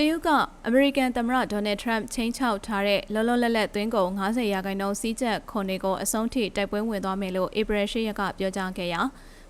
တရုတ်ကအမေရိကန်သမ္မတဒေါ်နယ်ထရန့်ချင်းချောက်ထားတဲ့လောလောလတ်လတ်သွင်းကုန်90ရာခိုင်နှုန်းစီးကျက်ခွန်တွေကိုအဆုံးထိတိုက်ပွဲဝင်သွားမယ်လို့ဧပြီ10ရက်ကပြောကြားခဲ့ရာ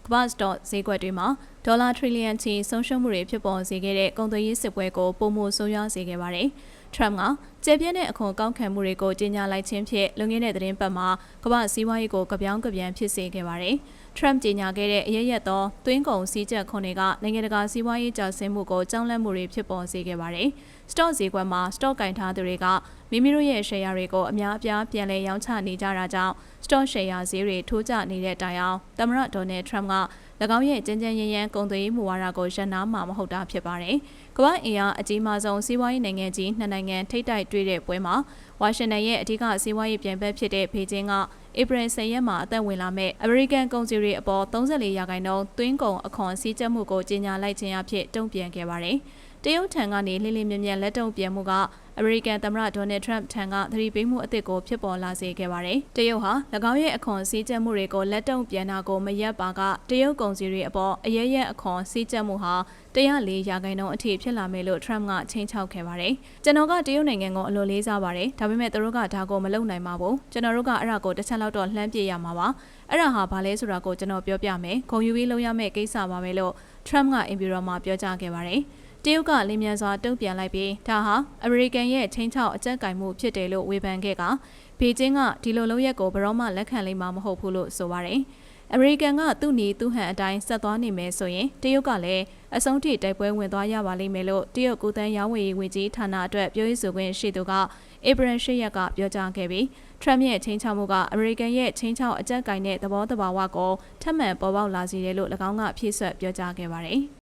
ကမ္ဘာစတော့ဈေးကွက်တွေမှာဒေါ်လာထရီလီယံချီဆုံးရှုံးမှုတွေဖြစ်ပေါ်စေခဲ့တဲ့ကုန်သွယ်ရေးစစ်ပွဲကိုပုံမှုဆိုးရွားစေခဲ့ပါတယ်။ထရန့်ကကျေပြင်းတဲ့အခွန်ကောက်ခံမှုတွေကိုကြေညာလိုက်ခြင်းဖြင့်လွန်ခဲ့တဲ့သတင်းပတ်မှာကမ္ဘာစီးပွားရေးကိုကြပြောင်းကြပြန်ဖြစ်စေခဲ့ပါတယ်။ Trump ကြေညာခဲ့တဲ့အရရက်သောသွင်းကုန်စည်းချက်ခွန်တွေကနိုင်ငံတကာစီးပွားရေးကျဆင်းမှုကိုကြောင်းလန့်မှုတွေဖြစ်ပေါ်စေခဲ့ပါတယ်။ Stock ဈေးကွက်မှာ Stock ကင်ထားသူတွေကမိမိတို့ရဲ့ share တွေကိုအများအပြားပြန်လည်ရောင်းချနေကြတာကြောင့် Stock share ဈေးတွေထိုးကျနေတဲ့တိုင်အောင်သမ္မတဒေါ်နယ်ထရမ့်က၎င်းရဲ့ကြမ်းကြမ်းရမ်းရမ်းကုန်သွယ်ရေးမူဝါဒကိုရပ်နားမှာမဟုတ်တာဖြစ်ပါတယ်။ကမ္ဘာအင်အားအကြီးမားဆုံးစီးပွားရေးနိုင်ငံကြီးနှစ်နိုင်ငံထိပ်တိုက်တွေ့တဲ့ပွဲမှာဝါရှင်တန်ရဲ့အဓိကစီးပွားရေးပြိုင်ဘက်ဖြစ်တဲ့ဘေကျင်းကဧပြီ10ရက်မှာအသက်ဝင်လာမဲ့အမေရိကန်ကုန်စည်တွေအပေါ်34ရာခိုင်နှုန်းသွင်းကုန်အခွန်စည်းကြပ်မှုကိုကြေညာလိုက်ခြင်းအဖြစ်တုံ့ပြန်ခဲ့ပါတယ်။ တရုတ်ထံကနေလှိလိမြမြလက်တုံ့ပြန်မှုကအမေရိကန်သမ္မတဒေါ်နယ်ထရန့်ထံကသတိပေးမှုအသစ်ကိုဖြစ်ပေါ်လာစေခဲ့ပါတယ်။တရုတ်ဟာ၎င်းရဲ့အခွန်စည်းကြပ်မှုတွေကိုလက်တုံ့ပြန်တာကိုမရက်ပါကတရုတ်ကုန်စည်တွေအပေါ်အရရက်အခွန်စည်းကြပ်မှုဟာ104ရာခိုင်နှုန်းအထိဖြစ်လာမယ်လို့ထရန့်ကချိန်ချောက်ခဲ့ပါတယ်။ကျွန်တော်ကတရုတ်နိုင်ငံကိုအလိုလေးစားပါတယ်။ဒါပေမဲ့သူတို့ကဒါကိုမလုပ်နိုင်ပါဘူး။ကျွန်တော်တို့ကအဲ့ဒါကိုတစ်ချက်လောက်တော့လှမ်းပြရမှာပါ။အဲ့ဒါဟာဘာလဲဆိုတာကိုကျွန်တော်ပြောပြမယ်။ဂုံယူပြီးလုပ်ရမယ့်ကိစ္စပါပဲလို့ထရန့်ကအင်ဘီရောမှာပြောကြားခဲ့ပါတယ်။ တရုတ်ကလင်းမြန်စွာတုံ့ပြန်လိုက်ပြီးဒါဟာအမေရိကန်ရဲ့ချင်းချောက်အကြက်ကင်မှုဖြစ်တယ်လို့ဝေဖန်ခဲ့ကဘေကျင်းကဒီလိုလုပ်ရက်ကိုဘယ်တော့မှလက်ခံလိမ့်မှာမဟုတ်ဘူးလို့ဆိုပါတယ်။အမေရိကန်ကသူ့နီသူ့ဟန်အတိုင်းဆက်သွားနေမယ်ဆိုရင်တရုတ်ကလည်းအဆုံးထိတိုက်ပွဲဝင်သွားရပါလိမ့်မယ်လို့တရုတ်ကူတန်းရောင်းဝယ်ရေးဝန်ကြီးဌာနအတွက်ပြောရေးဆိုခွင့်ရှိသူကဧပြီ၈ရက်ကပြောကြားခဲ့ပြီးထရမ့်ရဲ့ချင်းချောက်မှုကအမေရိကန်ရဲ့ချင်းချောက်အကြက်ကင်တဲ့သဘောတဘာဝကိုထပ်မံပေါ်ပေါက်လာစေတယ်လို့၎င်းကဖြည့်ဆွတ်ပြောကြားခဲ့ပါတယ်။